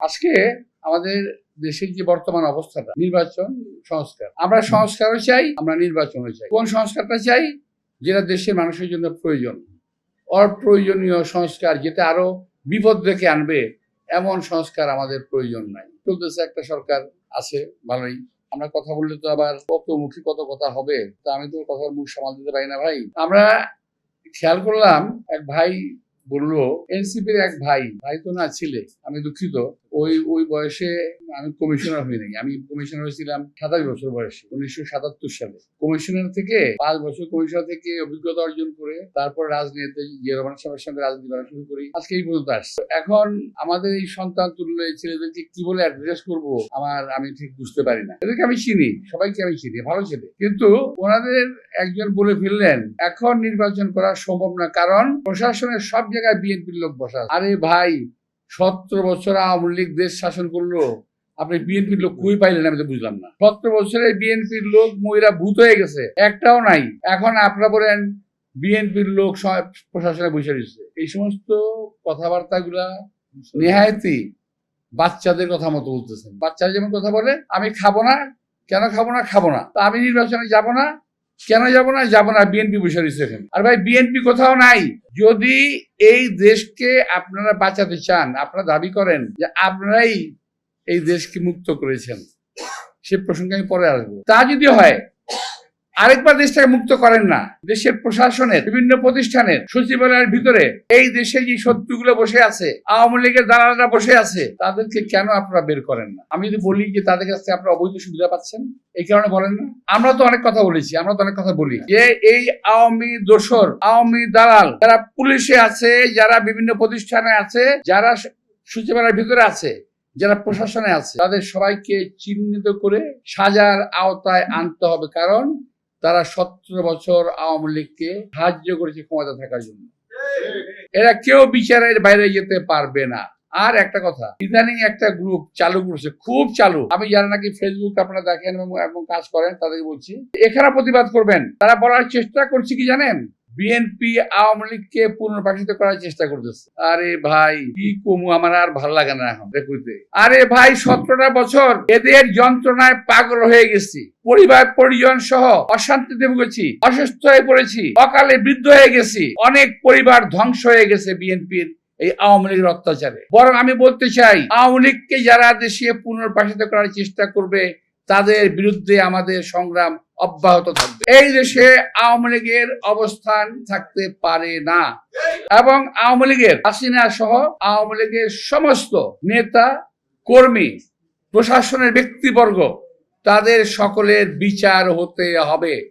আজকে আমাদের দেশের যে বর্তমান অবস্থাটা, নির্বাচন সংস্কার। আমরা সংস্কারও চাই, আমরা নির্বাচনও চাই। কোন সংস্কারটা চাই? যেটা দেশের মানুষের জন্য প্রয়োজন। অপ্রয়োজনীয় সংস্কার যেটা আরও বিপদ ডেকে আনবে, এমন সংস্কার আমাদের প্রয়োজন নাই। চলতেছে একটা সরকার, আছে, ভালোই। আমরা কথা বললে তো আবার কত মুখী কত কথা হবে, তা আমি তো কথার মুখ সামাল দিতে পারি না ভাই। আমরা খেয়াল করলাম, এক ভাই বলল, এনসিপির এক ভাই ভাই তো না, ছিলে, আমি দুঃখিত। ওই ওই বয়সে আমি কমিশনার হই নাই আমি কমিশনার হয়েছিলাম সাতাশ বছর বয়সে, উনিশশো সাতাত্তর সালে। কমিশনার থেকে পাঁচ বছর কমিশনার থেকে অভিজ্ঞতা অর্জন করে, তারপর রাজনীতিতে জিয়া রহমান সাহেবের সঙ্গে রাজনীতি করা শুরু করি। আজকে এই পর্যন্ত আসছে। এখন আমাদের এই সন্তান এই ছেলেদেরকে কি বলে অ্যাড্রেস করব, আমার, আমি ঠিক বুঝতে পারি না। এদেরকে আমি চিনি, সবাইকে আমি চিনি, ভালো ছেলে। কিন্তু ওনাদের একজন বলে ফেললেন, এখন নির্বাচন করা সম্ভব না। কারণ প্রশাসনের সব জায়গায় বিএনপির লোক বসা আরে ভাই সতেরো বছর আওয়ামী লীগ দেশ শাসন করল। আপনি বিএনপির লোক কই পাইলেন, আমি তো বুঝলাম না। সতেরো বছরে বিএনপির লোক মহিলা ভূত হয়ে গেছে, একটাও নাই। এখন আপনারা বলেন বিএনপির লোক প্রশাসনে বসে রয়েছে। এই সমস্ত কথাবার্তাগুলা নেহায়তি বাচ্চাদের কথা মতো বলতেছেন। বাচ্চারা যেমন কথা বলে, আমি খাব না, কেন খাব না খাব না। তা আমি নির্বাচনে যাব না কেন যাব না? যাব না বিএনপি বসে রয়েছে এখানে। আর ভাই বিএনপি কোথাও নাই। যদি এই দেশকে আপনারা বাঁচাতে চান, আপনারা দাবি করেন যে আপনারাই এই দেশকে মুক্ত করেছেন, সে প্রসঙ্গে আমি পরে আসব। তা যদি হয় আরেকবার দেশটাকে মুক্ত করেন না। দেশের প্রশাসনের, বিভিন্ন প্রতিষ্ঠানের সচিবালয়ের ভিতরে এই দেশে যে শত্রুগুলো বসে আছে, আওয়ামী লীগের দালালরা বসে আছে, তাদেরকে কেন আপনারা বের করেন না? আমি যদি বলি যে তাদের কাছ থেকে আপনারা অবৈধ সুবিধা পাচ্ছেন, এই কারণে বলেন না। আমরা তো অনেক কথা বলেছি, আমরা তো অনেক কথা বলি। যে এই আওয়ামী দোসর আওয়ামী দালাল, যারা পুলিশে আছে, যারা বিভিন্ন প্রতিষ্ঠানে আছে, যারা সচিবালয়ের ভিতরে আছে, যারা প্রশাসনে আছে, তাদের সবাইকে চিহ্নিত করে সাজার আওতায় আনতে হবে। কারণ তারা সতেরো বছর আওয়ামী লীগকে সাহায্য করেছে ক্ষমতা থাকার জন্য। এরা কেউ বিচারের বাইরে যেতে পারবে না। আর একটা কথা, ইদানিং একটা গ্রুপ চালু করছে, খুব চালু। আমি যারা নাকি ফেসবুক আপনারা দেখেন এবং কাজ করেন, তাদেরকে বলছি। এখানে প্রতিবাদ করবেন। তারা বলার চেষ্টা করছে কি জানেন? বিএনপি আওয়ামী লীগকে পুনর্বাসিত করার চেষ্টা করতেছে। আরে ভাই, কি কমু, আমার আর ভালো লাগে না এখন দেখতে আরে ভাই, সতেরোটা বছর এদের যন্ত্রণায় পাগল হয়ে গেছি। পরিবার, পরিজন সহ অশান্তিতে ভুগেছি, অসুস্থ হয়ে পড়েছি, অকালে বৃদ্ধ হয়ে গেছি। অনেক পরিবার ধ্বংস হয়ে গেছে বিএনপির এই আওয়ামী লীগের অত্যাচারে। বরং আমি বলতে চাই, আওয়ামী লীগকে যারা দেশে পুনর্বাসিত করার চেষ্টা করবে, তাদের বিরুদ্ধে আমাদের সংগ্রাম অব্যাহত থাকবে। এই দেশে আওয়ামী লীগের অবস্থান থাকতে পারে না। এবং আওয়ামী লীগের হাসিনা সহ আওয়ামী লীগের সমস্ত নেতা, কর্মী, প্রশাসনের ব্যক্তিবর্গ, তাদের সকলের বিচার হতে হবে।